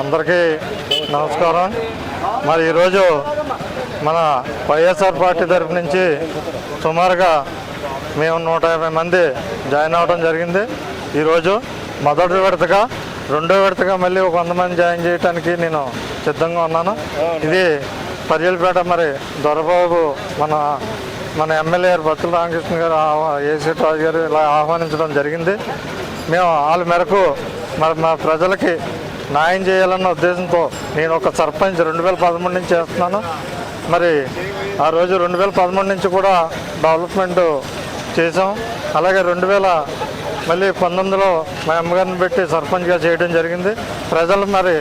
అందరికీ నమస్కారం. మరి ఈరోజు మన వైఎస్ఆర్ పార్టీ తరఫు నుంచి సుమారుగా మేము నూట యాభై మంది జాయిన్ అవ్వడం జరిగింది. ఈరోజు మొదటి విడతగా రెండో విడతగా మళ్ళీ ఒక వంద మంది జాయిన్ చేయడానికి నేను సిద్ధంగా ఉన్నాను. ఇది పర్యలపేట మరి దొరబాబు మన మన ఎమ్మెల్యే గారు బత్తుల రామకృష్ణ గారు ఏసీ రాజు గారు ఇలా ఆహ్వానించడం జరిగింది. మేము వాళ్ళ మేరకు మరి మా ప్రజలకి న్యాయం చేయాలన్న ఉద్దేశంతో నేను ఒక సర్పంచ్ రెండు వేల పదమూడు నుంచి చేస్తున్నాను. మరి ఆ రోజు రెండు వేల పదమూడు నుంచి కూడా డెవలప్మెంట్ చేసాం అలాగే రెండు వేల మళ్ళీ పంతొమ్మిదిలో మా అమ్మగారిని పెట్టి సర్పంచ్గా చేయడం జరిగింది. ప్రజలు మరి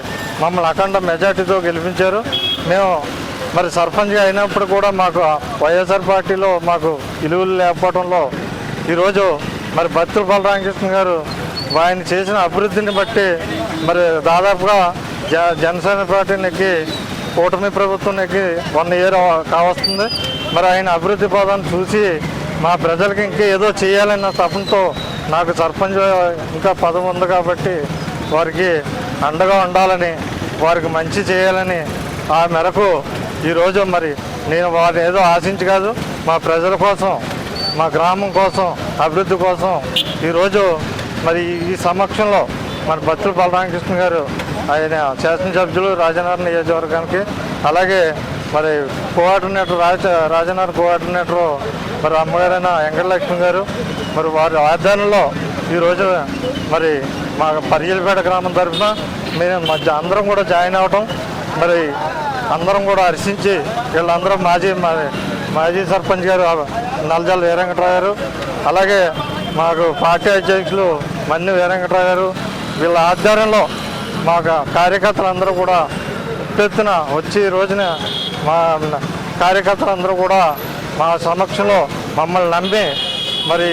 మమ్మల్ని అఖండ మెజార్టీతో గెలిపించారు. మేము మరి సర్పంచ్గా అయినప్పుడు కూడా మాకు వైఎస్ఆర్ పార్టీలో మాకు విలువలు లేకపోవడంలో ఈరోజు మరి బత్తుల బలరామకృష్ణ గారు ఆయన చేసిన అభివృద్ధిని బట్టి మరి దాదాపుగా జ జనసేన పార్టీ నెక్కి కూటమి ప్రభుత్వం నెక్కి వన్ ఇయర్ కావస్తుంది. మరి ఆయన అభివృద్ధి పదాన్ని చూసి మా ప్రజలకి ఇంకా ఏదో చేయాలన్న తపంతో నాకు సర్పంచ్ ఇంకా పదవి ఉంది కాబట్టి వారికి అండగా ఉండాలని వారికి మంచి చేయాలని ఆ మేరకు ఈరోజు మరి నేను వారిని ఏదో ఆశించి కాదు మా ప్రజల కోసం మా గ్రామం కోసం అభివృద్ధి కోసం ఈరోజు మరి ఈ సమక్షంలో మన బత్తుల బలరామకృష్ణ గారు ఆయన శాసనసభ్యులు రాజనగరం నియోజకవర్గానికి అలాగే మరి కోఆర్డినేటర్ రాజ రాజనగర్ కోఆర్డినేటర్ మరి అమ్మగారైన వెంకటలక్ష్మి గారు మరి వారి ఆధ్వర్యంలో ఈరోజు మరి మా పర్యలపేట గ్రామం తరఫున మేము మధ్య అందరం కూడా జాయిన్ అవ్వటం మరి అందరం కూడా హర్షించి వీళ్ళందరూ మాజీ మా- మాజీ సర్పంచ్ గారు నల్జాల వీరంకట్రావు గారు అలాగే మాకు పార్టీ అధ్యక్షులు మన్ని వీరంకట్రావు గారు వీళ్ళ ఆధ్వర్యంలో మా కార్యకర్తలందరూ కూడా ఎత్తున వచ్చి ఈ రోజున మా కార్యకర్తలందరూ కూడా మా సమక్షంలో మమ్మల్ని నమ్మి మరి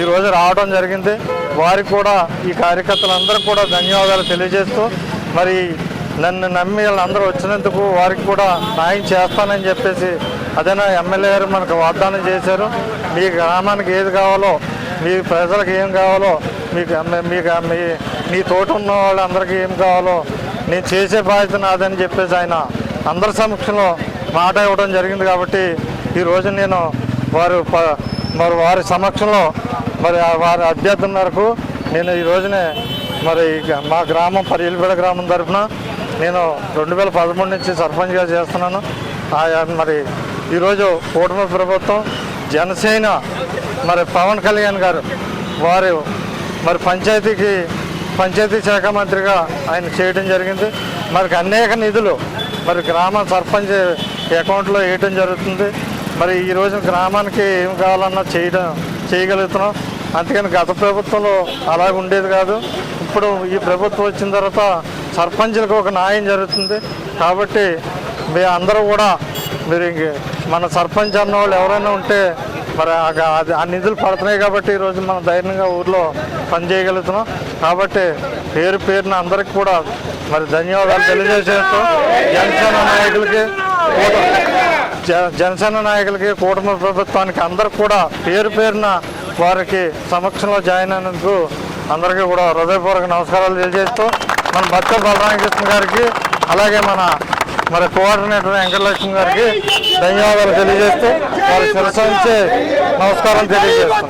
ఈరోజు రావడం జరిగింది. వారికి కూడా ఈ కార్యకర్తలందరూ కూడా ధన్యవాదాలు తెలియజేస్తూ మరి నన్ను నమ్మి వాళ్ళందరూ వచ్చినందుకు వారికి కూడా న్యాయం చేస్తానని చెప్పేసి అదేనా ఎమ్మెల్యే గారు మనకు వాగ్దానం చేశారు. మీ గ్రామానికి ఏది కావాలో మీ ప్రజలకు ఏం కావాలో మీకు మీకు మీ మీ తోట ఉన్న వాళ్ళందరికీ ఏం కావాలో నేను చేసే బాధ్యత నాదని చెప్పేసి ఆయన అందరి సమక్షంలో మాట ఇవ్వడం జరిగింది కాబట్టి ఈరోజు నేను వారు ప- మరి వారి సమక్షంలో మరి ఆ వారి అభ్యర్థన మేరకు నేను ఈ రోజునే మరి మా గ్రామం పరియలపేట గ్రామం తరఫున నేను రెండు వేల పదమూడు నుంచి సర్పంచ్గా చేస్తున్నాను. ఆయా మరి ఈరోజు కూటమి ప్రభుత్వం జనసేన మరి పవన్ కళ్యాణ్ గారు వారు మరి పంచాయతీకి పంచాయతీ శాఖ మంత్రిగా ఆయన చేయడం జరిగింది. మరి అనేక నిధులు మరి గ్రామ సర్పంచ్ అకౌంట్లో వేయటం జరుగుతుంది. మరి ఈ రోజు గ్రామానికి ఏం కావాలన్నా చేయడం చేయగలుగుతున్నాం. అందుకని గత ప్రభుత్వంలో అలాగ ఉండేది కాదు. ఇప్పుడు ఈ ప్రభుత్వం వచ్చిన తర్వాత సర్పంచులకు ఒక న్యాయం జరుగుతుంది. కాబట్టి మీ అందరూ కూడా మీరు మన సర్పంచ్ అన్న వాళ్ళు ఎవరైనా ఉంటే మరి ఆ అది- ఆ నిధులు పడుతున్నాయి కాబట్టి ఈరోజు మనం ధైర్యంగా ఊర్లో పని చేయగలుగుతున్నాం. కాబట్టి పేరు పేరున అందరికి కూడా మరి ధన్యవాదాలు తెలియజేసేస్తూ జనసేన నాయకులకి జనసేన నాయకులకి కూటమి ప్రభుత్వానికి అందరికి కూడా పేరు పేరున వారికి సమక్షంలో జాయిన్ అయినందుకు అందరికీ కూడా హృదయపూర్వక నమస్కారాలు తెలియజేస్తూ మన భర్త బలరామకృష్ణ గారికి అలాగే మన మరి కోఆర్డినేటర్ వెంకటలక్ష్మి గారికి ధన్యవాదాలు తెలియజేస్తూ వారి శిరస నమస్కారం తెలియజేస్తాం